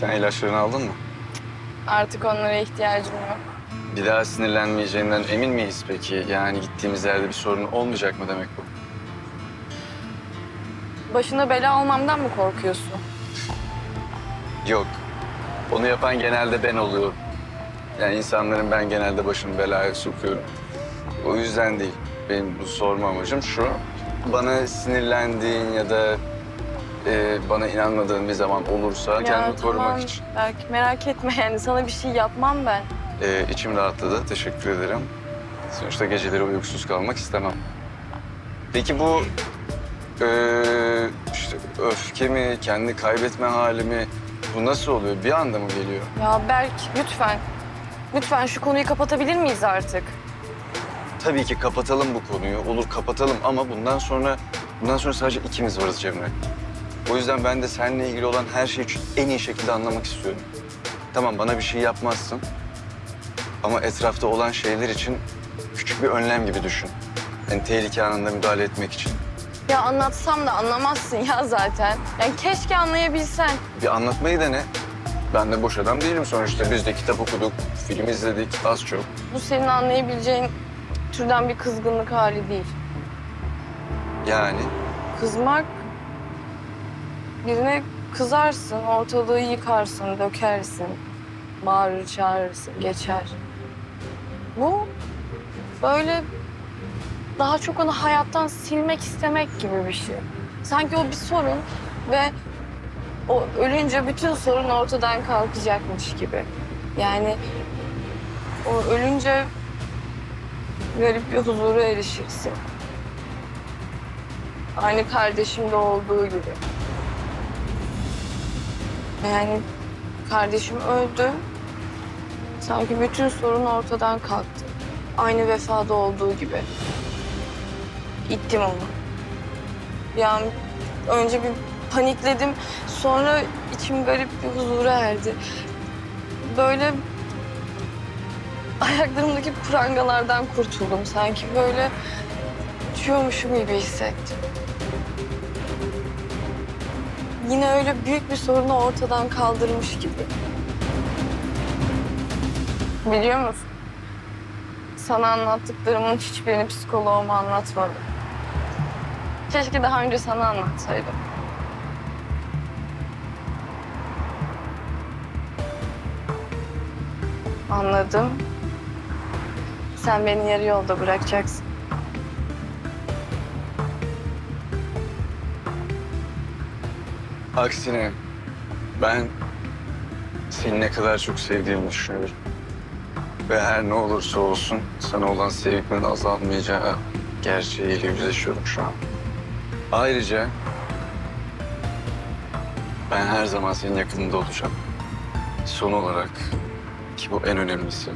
Sen ilaçlarını aldın mı? Artık onlara ihtiyacım yok. Bir daha sinirlenmeyeceğinden emin miyiz peki? Yani gittiğimiz yerde bir sorun olmayacak mı demek bu? Başına bela olmamdan mı korkuyorsun? Yok. Onu yapan genelde ben oluyorum. Yani insanların ben genelde başını belaya sokuyorum. O yüzden değil. Benim bu sorma amacım şu. Bana sinirlendiğin ya da e, bana inanmadığın bir zaman olursa kendimi korumak için. Belki merak etme yani sana bir şey yapmam ben. E, içim rahatladı. Teşekkür ederim. Sonuçta geceleri uykusuz kalmak istemem. Peki bu e, işte öfke mi, kendi kaybetme hali mi? Bu nasıl oluyor? Bir anda mı geliyor? Ya Berk lütfen. Lütfen şu konuyu kapatabilir miyiz artık? Tabii ki kapatalım bu konuyu. Olur kapatalım ama bundan sonra bundan sonra sadece ikimiz varız Cemre. O yüzden ben de seninle ilgili olan her şeyi en iyi şekilde anlamak istiyorum. Tamam bana bir şey yapmazsın. Ama etrafta olan şeyler için küçük bir önlem gibi düşün. Yani tehlike anında müdahale etmek için. Ya anlatsam da anlamazsın ya zaten. Yani keşke anlayabilsen. Bir anlatmayı dene. Ben de boş adam değilim sonuçta. Biz de kitap okuduk, film izledik az çok. Bu senin anlayabileceğin türden bir kızgınlık hali değil. Yani Kızmak birine kızarsın, ortalığı yıkarsın, dökersin, bağırır, çağırırsın, geçer. Bu böyle daha çok onu hayattan silmek istemek gibi bir şey. Sanki o bir sorun ve o ölünce bütün sorun ortadan kalkacakmış gibi. Yani o ölünce garip bir huzura erişirsin. Aynı kardeşimde olduğu gibi. Yani kardeşim öldü. Sanki bütün sorun ortadan kalktı. Aynı vefada olduğu gibi. İttim onu. Yani önce bir panikledim. Sonra içim garip bir huzura erdi. Böyle ayaklarımdaki prangalardan kurtuldum. Sanki böyle uçuyormuşum gibi hissettim. Yine öyle büyük bir sorunu ortadan kaldırmış gibi. Biliyor musun? Sana anlattıklarımın hiçbirini psikoloğuma anlatmadım. Keşke daha önce sana anlatsaydım. Anladım. Sen beni yarı yolda bırakacaksın. Aksine ben seni ne kadar çok sevdiğimi düşünüyorum. Ve her ne olursa olsun sana olan sevgimin azalmayacağı gerçeğiyle yüzleşiyorum şu an. Ayrıca ben her zaman senin yakınında olacağım. Son olarak ki bu en önemlisi.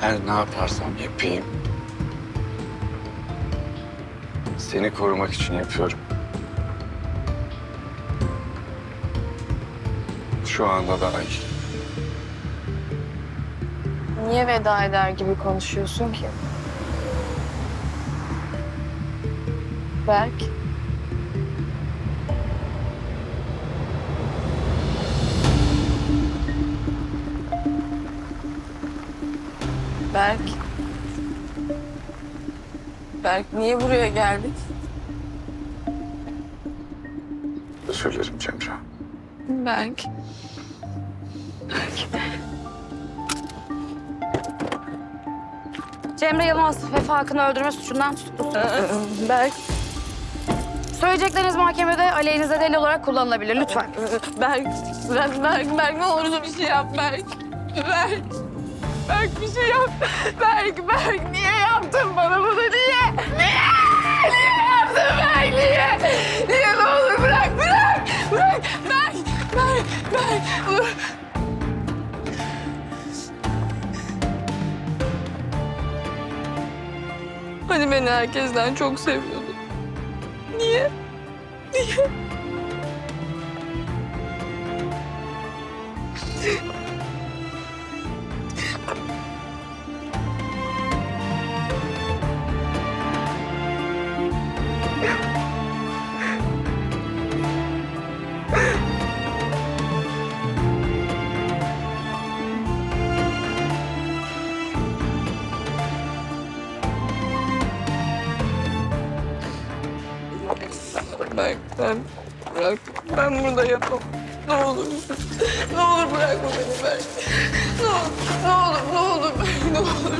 Her ne yaparsam yapayım. Seni korumak için yapıyorum. Şu anda dahil. Niye veda eder gibi konuşuyorsun ki? Berk. Berk. Berk niye buraya geldik? Özür dilerim Cemre. Berk. Cemre Yılmaz Vefa Akın'ı öldürme suçundan tutuklusunuz. Berk. Söyleyecekleriniz mahkemede aleyhinize delil olarak kullanılabilir lütfen. Berk. Berk, Berk, Berk ne olursa bir şey yap Berk. Berk. Berk bir şey yap. Berk, Berk niye yaptın bana bunu niye? Niye? Niye yaptın Berk niye? Niye Hani beni herkesten çok seviyordun. Niye? Niye? Ben bırak. Ben burada yapamam. Ne olur. Ne olur bırakma beni Berk. Ne olur, ne olur, ne olur, ne olur.